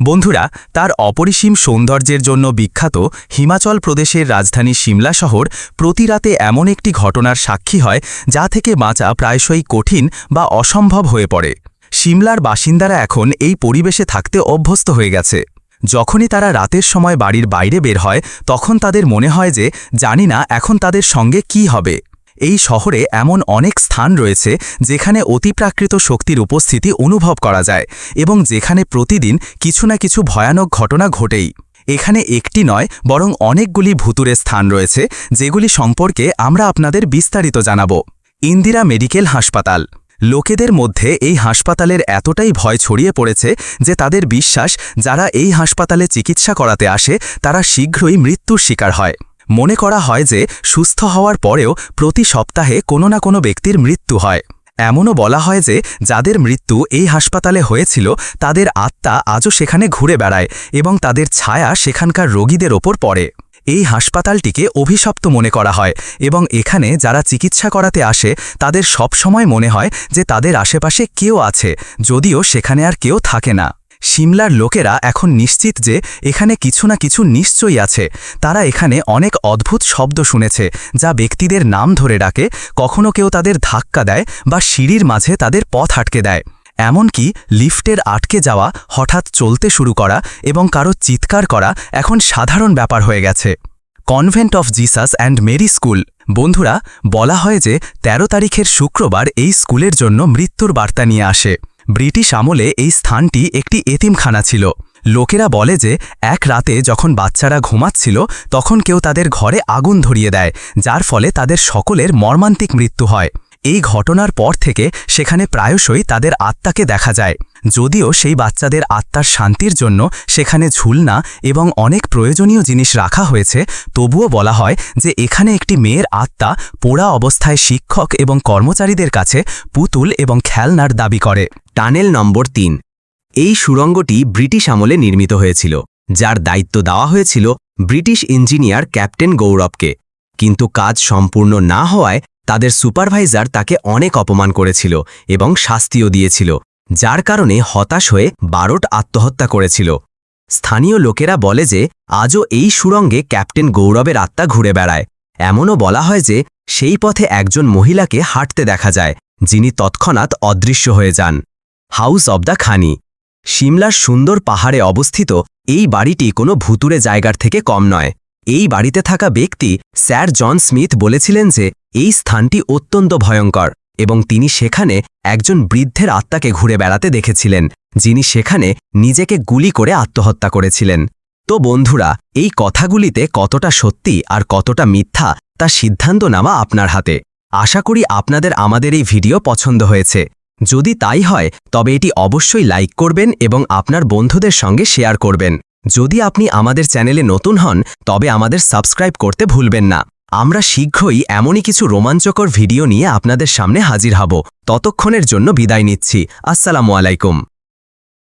বন্ধুরা, তার অপরিসীম সৌন্দর্যের জন্য বিখ্যাত হিমাচল প্রদেশের রাজধানী সিমলা শহর প্রতি রাতে এমন একটি ঘটনার সাক্ষী হয় যা থেকে বাঁচা প্রায়শই কঠিন বা অসম্ভব হয়ে পড়ে। সিমলার বাসিন্দারা এখন এই পরিবেশে থাকতে অভ্যস্ত হয়ে গেছে। যখনই তারা রাতের সময় বাড়ির বাইরে বের হয়, তখন তাদের মনে হয় যে, জানি না এখন তাদের সঙ্গে কি হবে। এই শহরে এমন অনেক স্থান রয়েছে যেখানে অতিপ্রাকৃত শক্তির উপস্থিতি অনুভব করা যায় এবং যেখানে প্রতিদিন কিছু না কিছু ভয়ানক ঘটনা ঘটেই। এখানে একটি নয়, বরং অনেকগুলি ভুতুরে স্থান রয়েছে, যেগুলি সম্পর্কে আমরা আপনাদের বিস্তারিত জানাব। ইন্দিরা মেডিকেল হাসপাতাল। লোকেদের মধ্যে এই হাসপাতালের এতটাই ভয় ছড়িয়ে পড়েছে যে তাদের বিশ্বাস, যারা এই হাসপাতালে চিকিৎসা করাতে আসে, তারা শীঘ্রই মৃত্যুর শিকার হয়। মনে করা হয় যে, সুস্থ হওয়ার পরেও প্রতি সপ্তাহে কোনো না কোনো ব্যক্তির মৃত্যু হয়। এমনও বলা হয় যে, যাদের মৃত্যু এই হাসপাতালে হয়েছিল, তাদের আত্মা আজও সেখানে ঘুরে বেড়ায় এবং তাদের ছায়া সেখানকার রোগীদের ওপর পড়ে। এই হাসপাতালটিকে অভিশপ্ত মনে করা হয় এবং এখানে যারা চিকিৎসা করাতে আসে, তাদের সব সময় মনে হয় যে, তাদের আশেপাশে কেউ আছে, যদিও সেখানে আর কেউ থাকে না। সিমলার লোকেরা এখন নিশ্চিত যে এখানে কিছু না কিছু নিশ্চয়ই আছে। তারা এখানে অনেক অদ্ভুত শব্দ শুনেছে, যা ব্যক্তিদের নাম ধরে ডাকে, কখনো কেউ তাদের ধাক্কা দেয় বা সিঁড়ির মাঝে তাদের পথ আটকে দেয়। এমনকি লিফটের আটকে যাওয়া, হঠাৎ চলতে শুরু করা এবং কারও চিৎকার করা এখন সাধারণ ব্যাপার হয়ে গেছে। Convent of Jesus and Mary school. বন্ধুরা, বলা হয় যে ১৩ তারিখের শুক্রবার এই স্কুলের জন্য মৃত্যুর বার্তা নিয়ে আসে। ব্রিটিশ আমলে এই স্থানটি একটি এতিমখানা ছিল। লোকেরা বলে যে, এক রাতে যখন বাচ্চারা ঘুমাচ্ছিল, তখন কেউ তাদের ঘরে আগুন ধরিয়ে দেয়, যার ফলে তাদের সকলের মর্মান্তিক মৃত্যু হয়। এই ঘটনার পর থেকে সেখানে প্রায়শই তাদের আত্মাকে দেখা যায়। যদিও সেই বাচ্চাদের আত্মার শান্তির জন্য সেখানে ঝুলনা এবং অনেক প্রয়োজনীয় জিনিস রাখা হয়েছে, তবুও বলা হয় যে, এখানে একটি মেয়ের আত্মা পোড়া অবস্থায় শিক্ষক এবং কর্মচারীদের কাছে পুতুল এবং খেলনার দাবি করে। টানেল নম্বর তিন। এই সুড়ঙ্গটি ব্রিটিশ আমলে নির্মিত হয়েছিল, যার দায়িত্ব দেওয়া হয়েছিল ব্রিটিশ ইঞ্জিনিয়ার ক্যাপ্টেন গৌরবকে। কিন্তু কাজ সম্পূর্ণ না হওয়ায় তাদের সুপারভাইজার তাকে অনেক অপমান করেছিল এবং শাস্তিও দিয়েছিল, যার কারণে হতাশ হয়ে বারোট আত্মহত্যা করেছিল। স্থানীয় লোকেরা বলে যে, আজও এই সুড়ঙ্গে ক্যাপ্টেন গৌরবের আত্মা ঘুরে বেড়ায়। এমনও বলা হয় যে, সেই পথে একজন মহিলাকে হাঁটতে দেখা যায়, যিনি তৎক্ষণাৎ অদৃশ্য হয়ে যান। হাউস অব দ্য খানি। সিমলার সুন্দর পাহাড়ে অবস্থিত এই বাড়িটি কোনো ভুতুরে জায়গার থেকে কম নয়। এই বাড়িতে থাকা ব্যক্তি স্যার জন স্মিথ বলেছিলেন যে, এই স্থানটি অত্যন্ত ভয়ঙ্কর এবং তিনি সেখানে একজন বৃদ্ধের আত্মাকে ঘুরে বেড়াতে দেখেছিলেন, যিনি সেখানে নিজেকে গুলি করে আত্মহত্যা করেছিলেন। তো বন্ধুরা, এই কথাগুলিতে কতটা সত্যি আর কতটা মিথ্যা তা সিদ্ধান্ত নেওয়া আপনার হাতে। আশা করি আপনাদের আমাদের এই ভিডিও পছন্দ হয়েছে। যদি তাই হয়, তবে এটি অবশ্যই লাইক করবেন এবং আপনার বন্ধুদের সঙ্গে শেয়ার করবেন। যদি আপনি আমাদের চ্যানেলে নতুন হন, তবে আমাদের সাবস্ক্রাইব করতে ভুলবেন না। আমরা শীঘ্রই এমনই কিছু রোমাঞ্চকর ভিডিও নিয়ে আপনাদের সামনে হাজির হব। ততক্ষণের জন্য বিদায় নিচ্ছি। আসসালামু আলাইকুম।